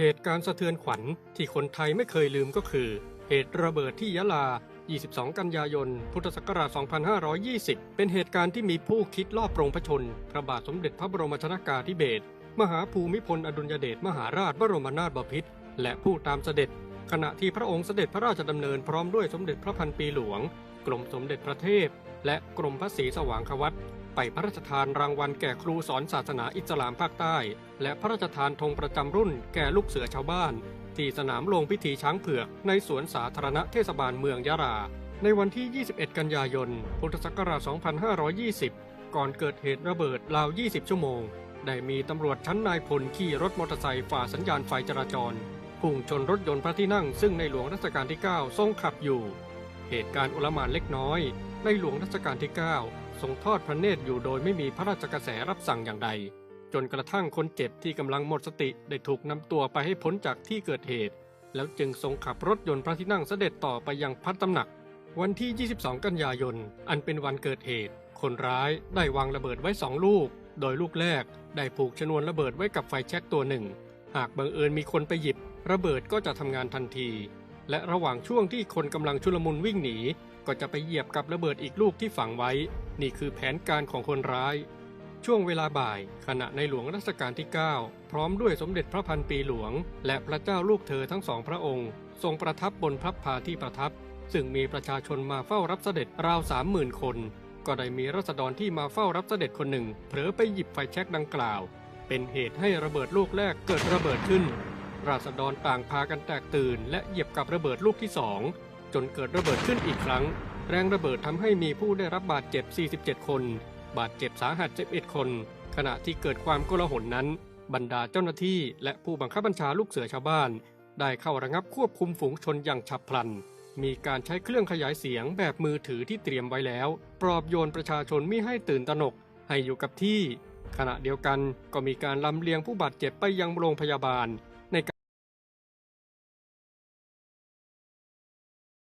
เหตุการณ์สะเทือนขวัญที่คนไทยไม่เคยลืมก็คือ เหตุระเบิดที่ยะลา 22 กันยายน พุทธศักราช 2520 เป็นเหตุการณ์ที่มีผู้คิดลอบปรงพระชน พระบาทสมเด็จพระบรมชนากาธิเบศร มหาภูมิพลอดุลยเดชมหาราชบรมนาถบพิตร และผู้ตามเสด็จ ขณะที่พระองค์เสด็จพระราชดำเนินพร้อมด้วยสมเด็จพระพันปีหลวง กรมสมเด็จพระเทพ และกรมพระศรีสว่างควัตไปพระราชทานรางวัลแก่ครูสอนศาสนาอิสลามภาคใต้ และพระราชทานธงประจำรุ่นแก่ลูกเสือชาวบ้าน ที่สนามลงพิธีช้างเผือกในสวนสาธารณะเทศบาลเมืองยะลาในวันที่ 21 กันยายน พุทธศักราช 2520 ก่อนเกิดเหตุระเบิดราว 20 ชั่วโมง ได้มีตำรวจชั้นนายพลขี่รถมอเตอร์ไซค์ฝ่าสัญญาณไฟจราจรพุ่งชนรถยนต์พระที่นั่งซึ่งในหลวงรัชกาลที่ 9 ทรงขับอยู่ เหตุการณ์อุลมานเล็กน้อย ในหลวงรัชกาลที่ 9 ทรงทอดพระเนตรอยู่โดยไม่มีพระราชกระแสรับสั่งอย่างใด จนกระทั่งคนเจ็บที่กำลังหมดสติได้ถูกนำตัวไปให้พ้นจากที่เกิดเหตุ แล้วจึงทรงขับรถยนต์พระที่นั่งเสด็จต่อไปยังพัตตำหนัก วันที่ 22 กันยายน อันเป็นวันเกิดเหตุ คนร้ายได้วางระเบิดไว้สองลูก โดยลูกแรกได้ผูกชนวนระเบิดไว้กับไฟแช็กตัวหนึ่ง หากบังเอิญมีคนไปหยิบ ระเบิดก็จะทำงานทันที และระหว่างช่วงที่คนกำลังชุลมุนวิ่งหนี ก็จะไปเหยียบกับระเบิดอีกลูกที่ฝังไว้ นี่คือแผนการของคนร้าย ช่วงเวลาบ่าย ขณะในหลวงรัชกาลที่ 9 พร้อมด้วยสมเด็จพระพันปีหลวง และพระเจ้าลูกเธอทั้งสองพระองค์ ทรงประทับบนพระพาที่ประทับ ซึ่งมีประชาชนมาเฝ้ารับเสด็จราวสามหมื่นคน ก็ได้มีรัษฎรที่มาเฝ้ารับเสด็จคนหนึ่งเผลอไปหยิบไฟแช็กดังกล่าว เป็นเหตุให้ระเบิดลูกแรกเกิดระเบิดขึ้น ราษฎรต่างพากันแตกตื่น และเหยียบกับระเบิดลูกที่สองจนเกิดระเบิดขึ้นอีกครั้ง แรงระเบิดทำให้มีผู้ได้รับบาดเจ็บ 47 คน บาดเจ็บสาหัส 11 คน ขณะที่เกิดความโกลาหลนั้น บรรดาเจ้าหน้าที่และผู้บังคับบัญชาลูกเสือชาวบ้าน ได้เข้าระงับควบคุมฝูงชนอย่างฉับพลัน มีการใช้เครื่องขยายเสียงแบบมือถือที่เตรียมไว้แล้ว ปลอบโยนประชาชนไม่ให้ตื่นตระหนก ให้อยู่กับที่ ขณะเดียวกันก็มีการลำเลียงผู้บาดเจ็บไปยังโรงพยาบาล